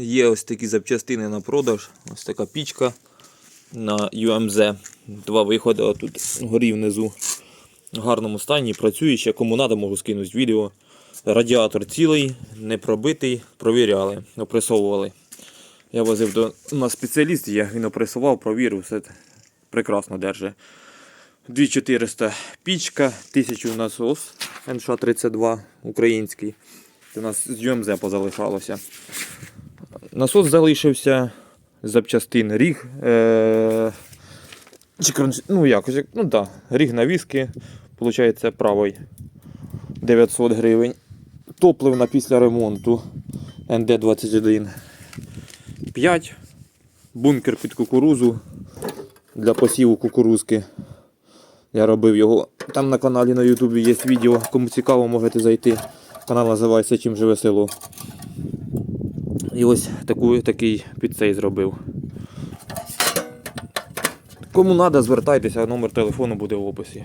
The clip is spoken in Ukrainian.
Є ось такі запчастини на продаж. Ось така пічка на UMZ. Два виходи тут горі внизу. В гарному стані, працююча. Кому треба, можу скинути відео. Радіатор цілий, не пробитий, провіряли, опресовували. Я возив до на спеціаліст, я він опресував, провірив, все прекрасно держить. 2400 пічка, 1000 насос НШ-32 український. Це у нас з ЮМЗ позалишалося. Насос залишився запчастин ріг. Е- ну якось, ну да, ріг навіски, виходить, правий 900 гривень. Топливна після ремонту НД-21 5. Бункер під кукурузу для посіву кукурузки. Я робив його. Там на каналі на Ютубі є відео. Кому цікаво, можете зайти. Канал називається Чим живе село. І ось таку, такий під цей зробив. Кому треба, звертайтеся, номер телефону буде в описі.